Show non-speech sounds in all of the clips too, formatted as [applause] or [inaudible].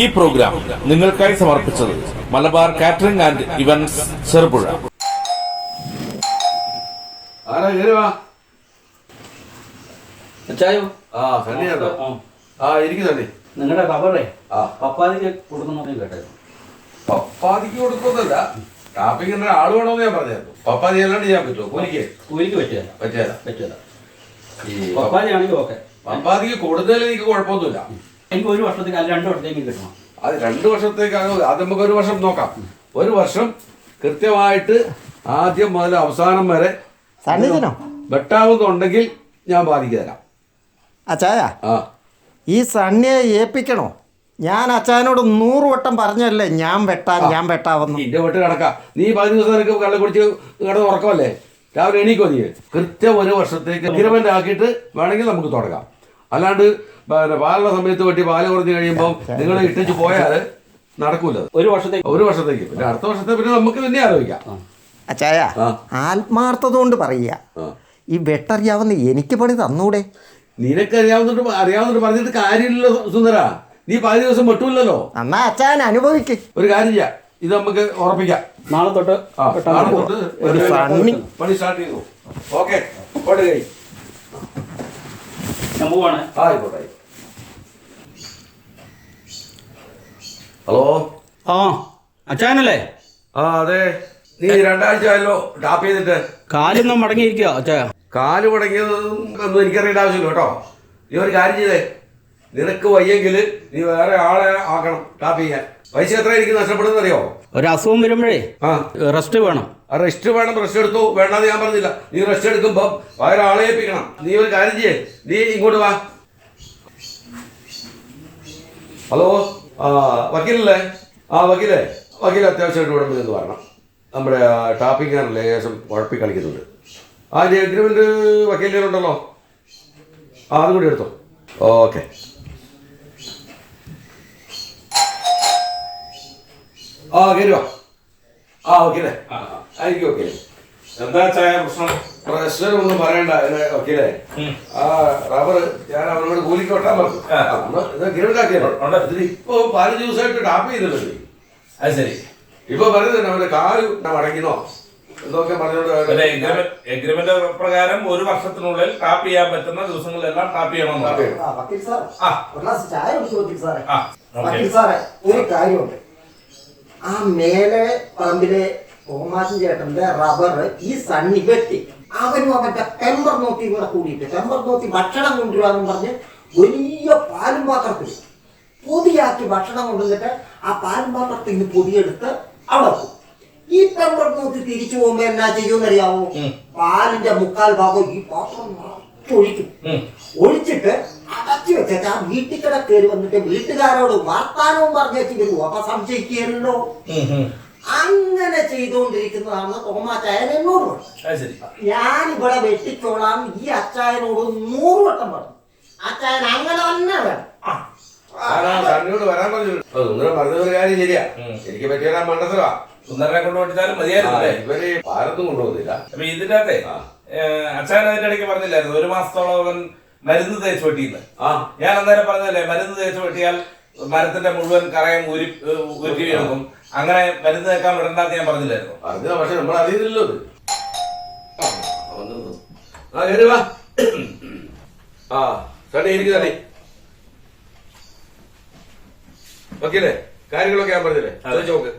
ഈ പ്രോഗ്രാം നിങ്ങൾക്കായി സമർപ്പിച്ചത് Malabar catering and events Cherupuzha. നിങ്ങളുടെ റബ്ബറേ ആ. പപ്പാതിക്ക് കൊടുക്കുന്നു കേട്ടോ പപ്പാതിക്ക് കൊടുക്കുന്നല്ല ടാപ്പിങ്ങിന് ആൾ വേണമെന്ന് ഞാൻ പറഞ്ഞായിരുന്നു. പപ്പാതി അല്ലാണ്ട് ചെയ്യാൻ പറ്റുമോ? കൂലിക്ക്? കൂലിക്ക് പറ്റിയല്ല പറ്റിയല്ല പറ്റിയല്ല ഈ പപ്പാതി ആണെങ്കിൽ ഓക്കെ. പപ്പാതിക്ക് കൊടുത്തതിൽ എനിക്ക് കുഴപ്പമൊന്നുമില്ല. എനിക്ക് ഒരു വർഷത്തേക്ക് അല്ല രണ്ട് വർഷത്തേക്ക് കിട്ടണം. അത് രണ്ട് വർഷത്തേക്ക് അത് നമുക്ക് ഒരു വർഷം നോക്കാം. ഒരു വർഷം കൃത്യമായിട്ട് ആദ്യം മുതൽ അവസാനം വരെ വെട്ടാവുന്നുണ്ടെങ്കിൽ ഞാൻ ബാധിക്ക് തരാം. അച്ചായ ആ. ഈ സണ്ണിയെ ഏൽപ്പിക്കണോ? ഞാൻ അച്ചായനോട് നൂറ് വട്ടം പറഞ്ഞല്ലേ ഞാൻ വെട്ടാൻ ഞാൻ വെട്ടാവുന്നു. നിന്റെ വെട്ട് കിടക്കാം നീ പതിനഞ്ച് ദിവസം നിനക്ക് കള്ള കുടിച്ച് കിടന്ന് ഉറക്കമല്ലേ? രാവിലെ എണീക്കോ നീ? കൃത്യം ഒരു വർഷത്തേക്ക് അഗ്രിമെന്റ് ആക്കിയിട്ട് വേണമെങ്കിൽ നമുക്ക് തുടങ്ങാം. അല്ലാണ്ട് പിന്നെ പാലുള്ള സമയത്ത് വെട്ടി പാൽ കുറഞ്ഞു കഴിയുമ്പോൾ [laughs] നിങ്ങൾ ഇട്ടിച്ച് പോയാൽ നടക്കൂല ഒരു വർഷത്തേക്ക്. ഒരു വർഷത്തേക്ക്. പിന്നെ അടുത്ത വർഷത്തെ പിന്നെ നമുക്ക് തന്നെ ആലോചിക്കാം. അച്ചായ ആത്മാർത്ഥത കൊണ്ട് പറയുക. ഈ വെട്ടറിയാവുന്ന എനിക്ക് പണി തന്നൂടെ? നിനക്ക് അറിയാവുന്നിട്ട് പറഞ്ഞിട്ട് കാര്യമില്ലല്ലോ സുന്ദര. നീ പതിനഞ്ച് ദിവസം വെട്ടൂല്ലോ എന്നാ അച്ചായൻ അനുഭവിക്ക്. ഒരു കാര്യം ചെയ്യാം. ഇത് നമുക്ക് ഉറപ്പിക്കാം. നാളെ തൊട്ട് നാളെ തൊട്ട് ഒരു പണി സ്റ്റാർട്ട് ചെയ്തു. ഓക്കെ. ഞാൻ പോവാണ്. ആയിക്കോട്ടെ. ഹലോ? ആ അച്ചായനല്ലേ? ആ അതെ. നീ രണ്ടാഴ്ച ആയല്ലോ ടാപ്പ് ചെയ്തിട്ട്. കാലൊന്നും മടങ്ങിയിരിക്കുക അച്ചായ. കാൽ മുടങ്ങിയതൊന്നും ഒന്നും എനിക്കറിയേണ്ട ആവശ്യമില്ല കേട്ടോ. നീ ഒരു കാര്യം ചെയ്തേ. നിനക്ക് വയ്യെങ്കിൽ നീ വേറെ ആളെ ആക്കണം ടാപ്പ് ചെയ്യാൻ. പൈസ എത്ര എനിക്ക് നഷ്ടപ്പെടുന്നറിയോ ഒരു അസുഖം വരുമ്പോഴേ ആ. റെസ്റ്റ് വേണം. റെസ്റ്റ് വേണം റെസ്റ്റ് എടുത്തു. വേണ്ടാന്ന് ഞാൻ പറഞ്ഞില്ല. നീ റെസ്റ്റ് എടുക്കുമ്പോൾ വേറെ ആളെ ഏൽപ്പിക്കണം നീ ഒരു കാര്യം ചെയ്യേ. നീ ഇങ്ങോട്ട് വാ. ഹലോ? ആ വക്കീലല്ലേ? ആ വക്കീലേ. വക്കീൽ അത്യാവശ്യമായിട്ട് ഇവിടെ നിന്ന് വരണം. നമ്മുടെ ടാപ്പിംഗാണല്ലേ ലേശം കുഴപ്പി കളിക്കുന്നുണ്ട്. ആ അതിന്റെ എഗ്രിമെന്റ് വക്കീലുണ്ടല്ലോ ആ അതും കൂടി എടുത്തോ. ഓക്കെ. ആ കയറി വാ. ആ ഓക്കെ ആ ആയിരിക്കും ഓക്കെ എന്താ ചായ പ്രശ്നം? പ്രശ്നമൊന്നും പറയണ്ട ഓക്കെ അല്ലേ ആ റബ്ബർ ഞാൻ അവരോട് കൂലിക്ക് വെട്ടാൻ പറഞ്ഞു. ആ. അന്ന് ഇത് ഗിരണ്ടാക്കിയല്ലോ ഉണ്ട്. ഇതിന് ഇപ്പൊ പതിനഞ്ച് ദിവസമായിട്ട് ടാപ്പ് ചെയ്തിട്ടുണ്ട്. അത് ശരി. ഇപ്പൊ പറയുന്നുണ്ട് അവന്റെ കാൽ അടയ്ക്കണോ എന്തൊക്കെ പറഞ്ഞോണ്ട് എഗ്രിമെന്റ് പ്രകാരം ഒരു വർഷത്തിനുള്ളിൽ ടാപ്പ് ചെയ്യാൻ പറ്റുന്ന ദിവസങ്ങളിലെല്ലാം ടാപ്പ് ചെയ്യണം ഒരു കാര്യമുണ്ട്. ആ മേലെ പറമ്പിലെ ഓമാശൻ ചേട്ടന്റെ റബ്ബർ ഈ സണ്ണി വെട്ടി. അവനും അവന്റെ ടെമ്പർ നോക്കി കൂടെ കൂടിയിട്ട്. ടെമ്പർ നോക്കി ഭക്ഷണം കൊണ്ടുവരാന്ന് പറഞ്ഞ് വലിയ പാലും പാത്രത്തിൽ പൊതിയാക്കി ഭക്ഷണം കൊണ്ടുവന്നിട്ട് ആ പാലും പാത്രത്തിൽ നിന്ന് പൊതിയെടുത്ത് അവിടെ പോകും ഈ ടെമ്പർ നോക്കി തിരിച്ചു പോകുമ്പോ എന്നാ ചെയ്യുമെന്നറിയാവോ? പാലിന്റെ മുക്കാൽ ഭാഗം ഈ പാത്രം ഒഴിക്കും ഒഴിച്ചിട്ട് അടച്ചു വെച്ചാൽ ആ വീട്ടിൽ കിട കയറി വന്നിട്ട് വീട്ടുകാരോട് വർത്താനവും പറഞ്ഞു വരുമോ അപ്പൊ സംശയിക്കുകയല്ലോ. അങ്ങനെ ചെയ്തുകൊണ്ടിരിക്കുന്നതാണ് തോമാച്ചായൻ എന്നോട് ഞാൻ ഇവിടെ വെട്ടിച്ചോളാം ഈ അച്ചായനോട് നൂറ് വട്ടം പറഞ്ഞു അച്ചായൻ അങ്ങനെ തന്നെ വേണം. ആരാ വരാൻ അപ്പൊ ഇതിന്റെ അകത്തെ അച്ഛൻ അതിന്റെ ഇടയ്ക്ക് പറഞ്ഞില്ലായിരുന്നു ഒരു മാസത്തോളം അവൻ മരുന്ന് തേച്ച് വെട്ടിയില്ല. ആ ഞാൻ അന്നേരം പറഞ്ഞല്ലേ മരുന്ന് തേച്ച് വെട്ടിയാൽ മരത്തിന്റെ മുഴുവൻ കറയും ഊരി ഏഹ് ഊരി അങ്ങനെ മരുന്ന് തേക്കാൻ വിടണ്ടെന്ന് ഞാൻ പറഞ്ഞില്ലായിരുന്നു. പറഞ്ഞ പക്ഷെ നമ്മൾ അറിയില്ലല്ലോ ഇത് ആ, കയറി വാ. ആ വക്കീലേ കാര്യങ്ങളൊക്കെ ഞാൻ പറഞ്ഞില്ലേ? ചോദിച്ചു നോക്ക്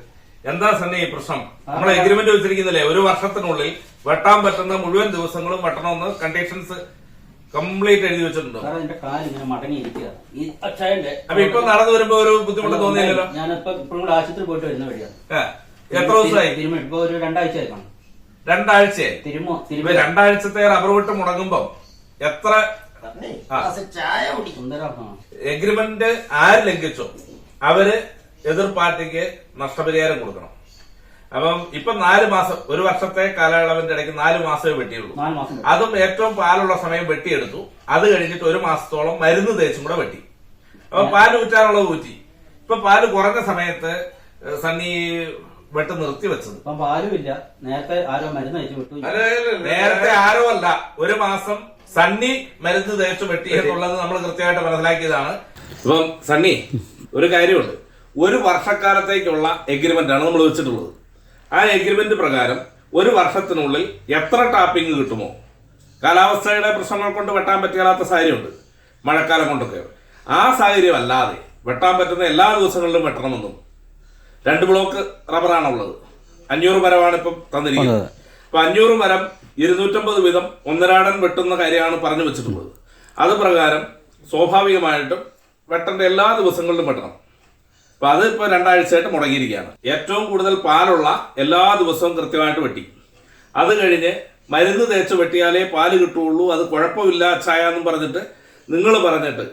എന്താ സണ്ണി ഈ പ്രശ്നം? നമ്മളെ എഗ്രിമെന്റ് വെച്ചിരിക്കുന്നില്ലേ ഒരു വർഷത്തിനുള്ളിൽ വെട്ടാൻ പറ്റുന്ന മുഴുവൻ ദിവസങ്ങളും വെട്ടണമെന്ന് കണ്ടീഷൻസ് കംപ്ലീറ്റ് എഴുതി വെച്ചിട്ടുണ്ട്? കാരണം എന്റെ കാൽ ഇങ്ങനെ മടങ്ങിയിരിക്കുക ഈ അച്ചായന്റെ അപ്പൊ ഇപ്പൊ നടന്നു വരുമ്പോ ഒരു ബുദ്ധിമുട്ട് തോന്നിയില്ലല്ലോ? ഞാനിപ്പോ ഇപ്പോഴും കൂടെ ആശുപത്രി പോയിട്ട് വരുന്ന വഴിയാണ്. എത്ര ദിവസമായി? തിരുമ ഇപ്പൊ ഒരു രണ്ടാഴ്ച ആയിക്കാണ് രണ്ടാഴ്ച തിരുമോ തിരുമ രണ്ടാഴ്ചത്തെ റബ്ബർ വിട്ട് മുടങ്ങുമ്പോ എത്ര ചായ. എഗ്രിമെന്റ് ആര് ലംഘിച്ചോ? അവർ എതിർ പാർട്ടിക്ക് നഷ്ടപരിഹാരം കൊടുക്കണം. അപ്പം ഇപ്പൊ നാല് മാസം ഒരു വർഷത്തെ കാലയളവിന്റെ ഇടയ്ക്ക് നാല് മാസമേ വെട്ടിയുള്ളൂ. അതും ഏറ്റവും പാലുള്ള സമയം വെട്ടിയെടുത്തു. അത് കഴിഞ്ഞിട്ട് ഒരു മാസത്തോളം മരുന്ന് തേച്ചും കൂടെ വെട്ടി. അപ്പൊ പാൽ ഊറ്റാനുള്ളത് ഊറ്റി. ഇപ്പൊ പാൽ കുറഞ്ഞ സമയത്ത് സണ്ണി വെട്ട് നിർത്തി വെച്ചത്. നേരത്തെ ആരോ മരുന്ന് വിട്ടു. നേരത്തെ ആരോ അല്ല. ഒരു മാസം സണ്ണി മരുന്ന് തേച്ച് വെട്ടി എന്നുള്ളത് നമ്മൾ കൃത്യമായിട്ട് മനസ്സിലാക്കിയതാണ്. ഇപ്പം സണ്ണി ഒരു കാര്യമുണ്ട്. ഒരു വർഷക്കാലത്തേക്കുള്ള എഗ്രിമെന്റ് ആണ് നമ്മൾ വെച്ചിട്ടുള്ളത്. ആ എഗ്രിമെന്റ് പ്രകാരം ഒരു വർഷത്തിനുള്ളിൽ എത്ര ടാപ്പിംഗ് കിട്ടുമോ? കാലാവസ്ഥയുടെ പ്രശ്നങ്ങൾ കൊണ്ട് വെട്ടാൻ പറ്റാത്ത സാഹചര്യമുണ്ട്. മഴക്കാലം കൊണ്ടൊക്കെ. ആ സാഹചര്യം അല്ലാതെ വെട്ടാൻ പറ്റുന്ന എല്ലാ ദിവസങ്ങളിലും വെട്ടണമെന്നും. രണ്ട് ബ്ലോക്ക് റബ്ബറാണുള്ളത്. അഞ്ഞൂറ് മരമാണ് ഇപ്പം തന്നിരിക്കുന്നത് അപ്പൊ അഞ്ഞൂറ് മരം ഇരുന്നൂറ്റമ്പത് വീതം ഒന്നരാടൻ വെട്ടുന്ന കാര്യമാണ് പറഞ്ഞു വെച്ചിട്ടുള്ളത്. അത് പ്രകാരം സ്വാഭാവികമായിട്ടും വെട്ടേണ്ട എല്ലാ ദിവസങ്ങളിലും വെട്ടണം. അപ്പൊ അത് ഇപ്പൊ രണ്ടാഴ്ചയായിട്ട് മുടങ്ങിയിരിക്കുകയാണ്. ഏറ്റവും കൂടുതൽ പാലുള്ള എല്ലാ ദിവസവും കൃത്യമായിട്ട് വെട്ടി. അത് കഴിഞ്ഞ് മരുന്ന് തേച്ച് വെട്ടിയാലേ പാൽ കിട്ടുള്ളൂ അത് കുഴപ്പമില്ല ചായ എന്നും പറഞ്ഞിട്ട് നിങ്ങൾ പറഞ്ഞിട്ട്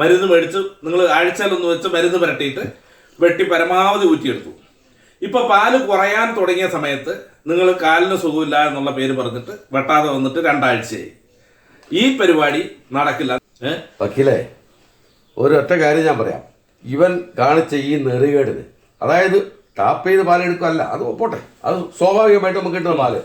മരുന്ന് മേടിച്ച് നിങ്ങൾ ആഴ്ചയിലൊന്ന് വെച്ച് മരുന്ന് പുരട്ടിയിട്ട് വെട്ടി പരമാവധി ഊറ്റിയെടുത്തു. ഇപ്പൊ പാൽ കുറയാൻ തുടങ്ങിയ സമയത്ത് നിങ്ങൾ കാലിന് സുഖമില്ല എന്നുള്ള പേര് പറഞ്ഞിട്ട് വെട്ടാതെ വന്നിട്ട് രണ്ടാഴ്ചയായി. ഈ പരിപാടി നടക്കില്ല. വക്കീലേ ഒരൊറ്റ കാര്യം ഞാൻ പറയാം. ഇവൻ കാണിച്ച ഈ നെറികേടിന്. അതായത് ടാപ്പ് ചെയ്ത് പാലെടുക്കല്ല അത് പോട്ടെ. അത് സ്വാഭാവികമായിട്ട് നമുക്ക് കിട്ടുന്ന പാൽ.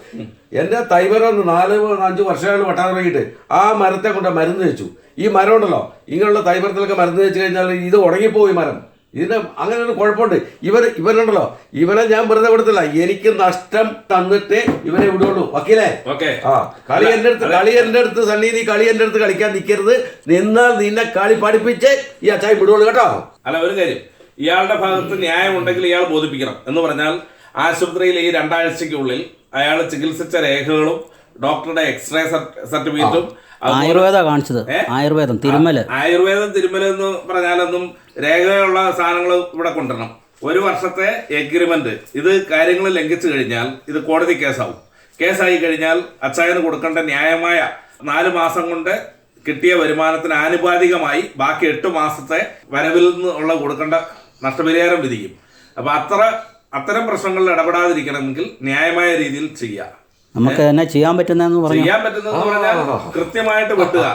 എന്റെ തൈമരം നാല് അഞ്ച് വർഷങ്ങൾ വെട്ടാൻ ആ മരത്തെ കൊണ്ട് മരുന്ന് വെച്ചു. ഈ മരം ഉണ്ടല്ലോ ഇങ്ങനെയുള്ള തൈമരത്തിലൊക്കെ മരുന്ന് വെച്ച് കഴിഞ്ഞാൽ ഇത് ഉണങ്ങിപ്പോയി മരം. ഇതിന് അങ്ങനെ ഒരു കുഴപ്പമുണ്ട്. ഇവർ ഇവരുണ്ടല്ലോ. ഇവരെ ഞാൻ വെറുതെ കൊടുത്തില്ല എനിക്ക് നഷ്ടം തന്നിട്ട് ഇവരെ വിടുള്ളൂ. വക്കീലേ? ഓക്കെ. ആ കളി എന്റെ അടുത്ത് കളി എന്റെ അടുത്ത് സണ്ണി നീ കളി എന്റെ അടുത്ത് കളിക്കാൻ നിൽക്കരുത് നിന്നാൽ നിന്നെ കളി പഠിപ്പിച്ച് ഈ അച്ചായി വിടുള്ളൂ കേട്ടോ. അല്ല ഒരു കാര്യം. ഇയാളുടെ ഭാഗത്ത് ന്യായമുണ്ടെങ്കിൽ ഇയാൾ ബോധിപ്പിക്കണം. എന്ന് പറഞ്ഞാൽ ആശുപത്രിയിൽ ഈ രണ്ടാഴ്ചക്കുള്ളിൽ അയാൾ ചികിത്സിച്ച രേഖകളും ഡോക്ടറുടെ എക്സ്റേ സർട്ടിഫിക്കറ്റും ആയുർവേദം ആയുർവേദ കാണിച്ചത്. ആയുർവേദം തിരുമല. ആയുർവേദം തിരുമല എന്ന് പറഞ്ഞാലൊന്നും രേഖയുള്ള സാധനങ്ങൾ ഇവിടെ കൊണ്ടുവരണം. ഒരു വർഷത്തെ എഗ്രിമെന്റ് ഇത് കാര്യങ്ങൾ ലംഘിച്ചു കഴിഞ്ഞാൽ ഇത് കോടതി കേസാവും. കേസായി കഴിഞ്ഞാൽ അച്ചായന് കൊടുക്കേണ്ട ന്യായമായ നാല് മാസം കൊണ്ട് കിട്ടിയ വരുമാനത്തിന് ആനുപാതികമായി ബാക്കി എട്ട് മാസത്തെ വരവിൽ നിന്നുള്ള കൊടുക്കേണ്ട നഷ്ടപരിഹാരം വിധിക്കും. അപ്പൊ അത്ര അത്തരം പ്രശ്നങ്ങളിൽ ഇടപെടാതിരിക്കണമെങ്കിൽ ന്യായമായ രീതിയിൽ ചെയ്യുക നമുക്ക് തന്നെ ചെയ്യാൻ പറ്റുന്നതെന്ന് പറഞ്ഞു ചെയ്യാൻ പറ്റുന്നതെന്ന് പറഞ്ഞാൽ കൃത്യമായിട്ട് വെട്ടുക.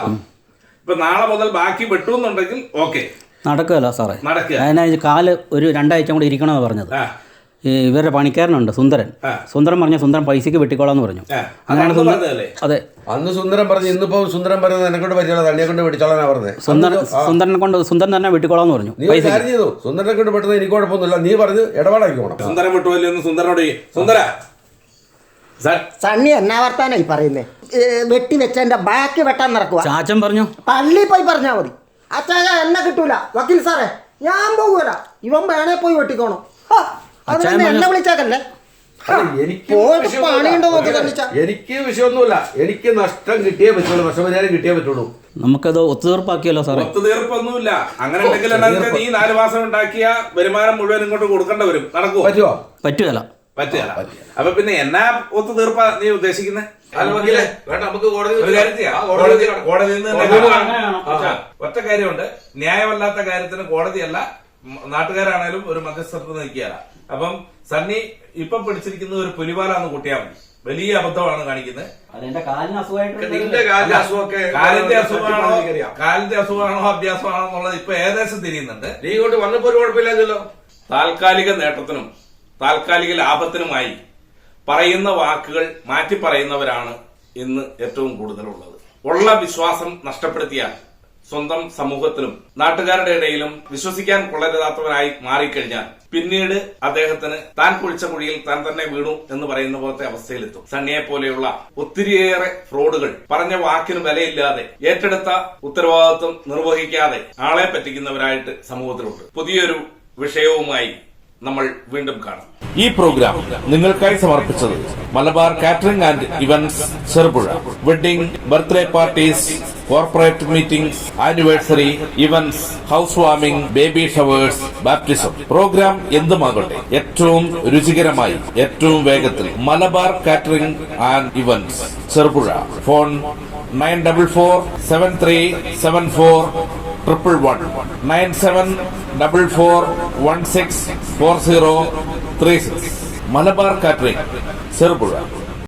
ഇപ്പൊ നാളെ മുതൽ ബാക്കി വെട്ടുന്നുണ്ടെങ്കിൽ ഓക്കെ. നടക്കുകയല്ല സാറേ. നടക്കുക. അതിനാ കാൽ ഒരു രണ്ടാഴ്ച കൂടി ഇരിക്കണമെന്ന് പറഞ്ഞത്. ആ. ഈ ഇവരുടെ പണിക്കാരനുണ്ട് സുന്ദരൻ. സുന്ദരം സുന്ദരൻ പറഞ്ഞ സുന്ദരൻ പൈസക്ക് വെട്ടിക്കോളാന്ന് പറഞ്ഞു. അങ്ങനെ അങ്ങനെയാണ് സുന്ദരൻ അതെ. അന്ന് സുന്ദരം പറഞ്ഞു ഇന്നിപ്പോ സുന്ദരം പറഞ്ഞത് എന്നെ കൊണ്ട് പറ്റില്ല തണ്ണിയെ കൊണ്ട് പിടിച്ചോളാനാ പറഞ്ഞത്. സുന്ദരൻ സുന്ദരനെ കൊണ്ട് സുന്ദരൻ തന്നെ വെട്ടിക്കോളാന്ന് പറഞ്ഞു പൈസ ചെയ്തു. സുന്ദരനെ കൊണ്ട് പെട്ടെന്ന് എനിക്ക് കുഴപ്പമൊന്നുമില്ല. നീ പറഞ്ഞു ഇടപാടാക്കി പോകണം സുന്ദരം വിട്ടുമല്ലോ സുന്ദരനോട് സുന്ദര. സണ്ണി എന്നാ വർത്താനായി പറയുന്നേ? വെട്ടി വെച്ചതിന്റെ ബാക്കി വെട്ടാൻ നടക്കുക ചാച്ചൻ പറഞ്ഞു. പള്ളി പോയി പറഞ്ഞാൽ മതി. അച്ഛായ എന്നെ കിട്ടൂല. വക്കീൽ സാറേ ഞാൻ പോകൂല ഇവൻ വേണേ പോയി വെട്ടിക്കോണം. ഹാ, അത് അച്ചായൻ പിന്നെ എന്നെ വിളിച്ചാക്കല്ലേ? അല്ല, എനിക്ക് വിഷയമൊന്നുമില്ല. എനിക്ക് നഷ്ടം കിട്ടിയേ പറ്റുള്ളൂ. നഷ്ടപരിഹാരം കിട്ടിയേ പറ്റുള്ളൂ. നമുക്കത് ഒത്തുതീർപ്പാക്കിയല്ലോ സാറേ. ഒത്തുതീർപ്പൊന്നുമില്ല അങ്ങനെ ഉണ്ടെങ്കിൽ നീ നാല് മാസം ഉണ്ടാക്കിയ വരുമാനം മുഴുവൻ ഇങ്ങോട്ട് കൊടുക്കേണ്ടി വരും. നടക്കുവോ? പറ്റുമോ പറ്റുകയല്ല പറ്റില്ല അപ്പൊ പിന്നെ എന്നാ ഒത്തു തീർപ്പാ നീ ഉദ്ദേശിക്കുന്നത് ഒറ്റ കാര്യമുണ്ട്. ന്യായമല്ലാത്ത കാര്യത്തിന് കോടതിയല്ല നാട്ടുകാരാണേലും ഒരു മധ്യസ്ഥത്ത് നിൽക്കുകയല്ല. അപ്പം സണ്ണി ഇപ്പൊ പിടിച്ചിരിക്കുന്ന ഒരു പുലിവാലാന്ന് കൂട്ടിയാൽ മതി. വലിയ അബദ്ധമാണ് കാണിക്കുന്നത്. അതെന്റെ കാലിന് അസുഖമായിട്ട് നിന്റെ കാലിന്റെ അസുഖമാണോ. കാലിന്റെ അസുഖമാണോ അഭ്യാസമാണോ എന്നുള്ളത് ഇപ്പൊ ഏകദേശം തിരിയുന്നുണ്ട്. നീ ഇങ്ങോട്ട് വന്നപ്പോ ഒരു കുഴപ്പമില്ലല്ലോ താൽക്കാലിക നേട്ടത്തിനും താൽക്കാലിക ലാഭത്തിനുമായി പറയുന്ന വാക്കുകൾ മാറ്റി പറയുന്നവരാണ് ഇന്ന് ഏറ്റവും കൂടുതലുള്ളത്. ഉള്ള വിശ്വാസം നഷ്ടപ്പെടുത്തിയാൽ സ്വന്തം സമൂഹത്തിലും നാട്ടുകാരുടെ ഇടയിലും വിശ്വസിക്കാൻ കൊള്ളരുതാത്തവരായി മാറിക്കഴിഞ്ഞാൽ പിന്നീട് അദ്ദേഹത്തിന് താൻ കുഴിച്ച കുഴിയിൽ താൻ തന്നെ വീണു എന്ന് പറയുന്ന പോലത്തെ അവസ്ഥയിലെത്തും. സണ്ണിയെ പോലെയുള്ള ഒത്തിരിയേറെ ഫ്രോഡുകൾ പറഞ്ഞ വാക്കിന് വിലയില്ലാതെ ഏറ്റെടുത്ത ഉത്തരവാദിത്വം നിർവഹിക്കാതെ ആളെ പറ്റിക്കുന്നവരായിട്ട് സമൂഹത്തിലുണ്ട്. പുതിയൊരു വിഷയവുമായി നമ്മൾ വീണ്ടും കാണാം. ഈ പ്രോഗ്രാം നിങ്ങൾക്കായി സമർപ്പിച്ചത് Malabar catering and events Cherupuzha. Wedding birthday parties corporate meetings anniversary events house warming baby showers baptism programme എന്തുമാകട്ടെ ഏറ്റവും രുചികരമായി ഏറ്റവും വേഗത്തിൽ Malabar catering and events Cherupuzha. Phone nine double four seven three seven four triple one nine seven double four one six four zero three six Malabar catering Cherupuzha.